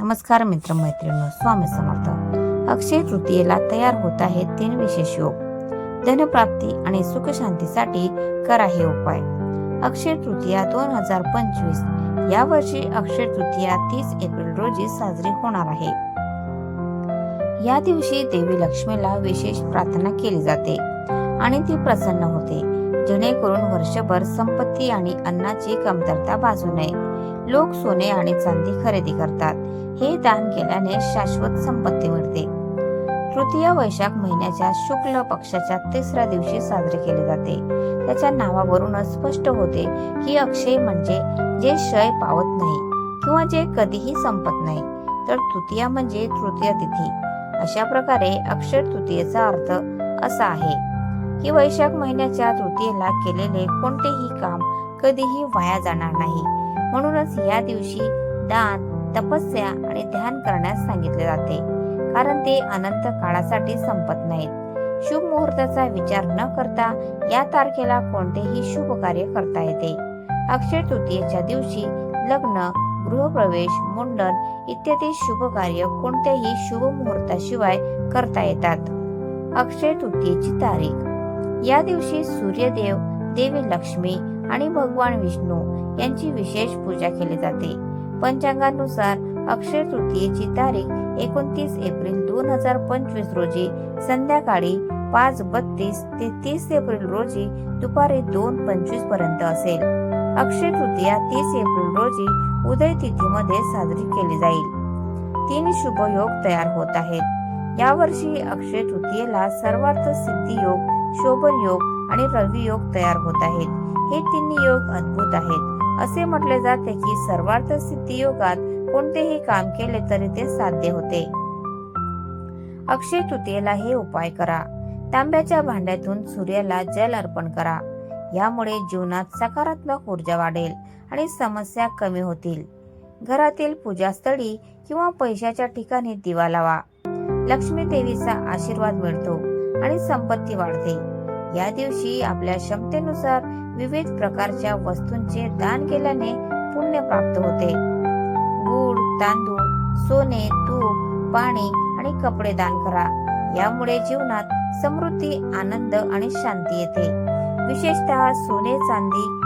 नमस्कार मित्र मैत्रिणी स्वामी समर्थ. अक्षय तृतीयेला तयार होत आहेत तीन विशेष योग. धनप्राप्ती आणि सुख शांतीसाठी करा हे उपाय. अक्षय तृतीया दोन हजार पंचवीस. या वर्षी अक्षय तृतीया तीस एप्रिल रोजी साजरी होणार आहे. या दिवशी देवी लक्ष्मीला विशेष प्रार्थना केली जाते आणि ती प्रसन्न होते. जेणेकरून वर्षभर संपत्ती आणि अन्नाची कमतरता भासू नये. लोक सोने आणि चांदी खरेदी करतात. हे दान केल्याने शाश्वत संपत्ती मिळते. तृतीय वैशाख महिन्याच्या शुक्ल पक्षाच्या तिसऱ्या दिवशी साजरे केले जाते. त्याच्या नावावरूनच स्पष्ट होते की अक्षय म्हणजे जे क्षय पावत नाही किंवा जे कधीही संपत नाही तर तृतीया म्हणजे तृतीय तिथी. अशा प्रकारे अक्षय तृतीयेचा अर्थ असा आहे. की वैशाख महिन्याच्या तृतीयेला केलेले कोणतेही काम कधीही वाया जाणार नाही. म्हणूनच या दिवशी दान तपस्या आणि ध्यान करण्यास सांगितले जाते. कारण ते अनंत काळासाठी संपत नाहीत. शुभ मुहूर्ताचा विचार न करता या तारखेला कोणतेही शुभ कार्य करता येते. अक्षय तृतीयेच्या दिवशी लग्न गृहप्रवेश मुंडन इत्यादी शुभ कार्य कोणत्याही शुभ मुहूर्ताशिवाय करता येतात. अक्षय तृतीयेची तारीख या दिवशी सूर्यदेव देवी लक्ष्मी आणि भगवान विष्णू यांची विशेष पूजा केली जाते. पंचांगानुसार अक्षय तृतीयेची तारीख एकोणतीस एप्रिल दोन हजार पंचवीस रोजी संध्याकाळी पाच बत्तीस ते तीस एप्रिल रोजी दुपारी दोन पंचवीसपर्यंत असेल. अक्षय तृतीया तीस एप्रिल रोजी उदय तिथीमध्ये साजरी केली जाईल. तीन शुभ योग तयार होत आहेत. यावर्षी अक्षय तृतीयेला सर्वार्थ सिद्धी योग शोभन योग आणि रवी योग तयार होत आहेत. हे तिन्ही योग अद्भुत आहेत. असे म्हटले जाते की सर्वार्थ सिद्धी योगात कोणतेही काम केले तरी ते साध्य होते. अक्षय तृतीयेला हे उपाय करा. तांब्याच्या भांड्यातून सूर्याला जल अर्पण करा. यामुळे जीवनात सकारात्मक ऊर्जा वाढेल आणि समस्या कमी होतील. घरातील पूजास्थळी किंवा पैशाच्या ठिकाणी दिवा लावा. लक्ष्मी देवीचा आशीर्वाद मिळतो. आणि संपत्ती वाढते. या दिवशी आपल्या क्षमतेनुसार विविध प्रकारच्या वस्तूंचे दान केल्याने पुण्य प्राप्त होते. गुड तांदूळ सोने तूप पाणी आणि कपडे दान करा. यामुळे जीवनात समृद्धी आनंद आणि शांती येते. विशेषतः सोने चांदी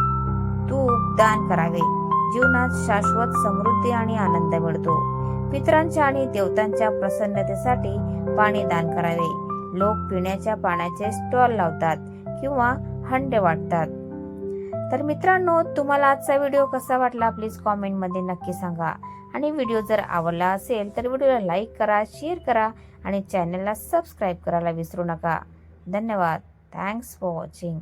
तूप दान करावे. जीवनात शाश्वत समृद्धी आणि आनंद मिळतो. पितरांच्या आणि देवतांच्या प्रसन्नतेसाठी पाणी दान करावे. लोक पिण्याच्या पाण्याचे स्टॉल लावतात किंवा हंडे वाटतात. तर मित्रांनो तुम्हाला आजचा व्हिडिओ कसा वाटला प्लीज कॉमेंटमध्ये नक्की सांगा. आणि व्हिडिओ जर आवडला असेल तर व्हिडिओला लाईक करा शेअर करा आणि चॅनलला सबस्क्राईब करायला विसरू नका. धन्यवाद. Thanks for watching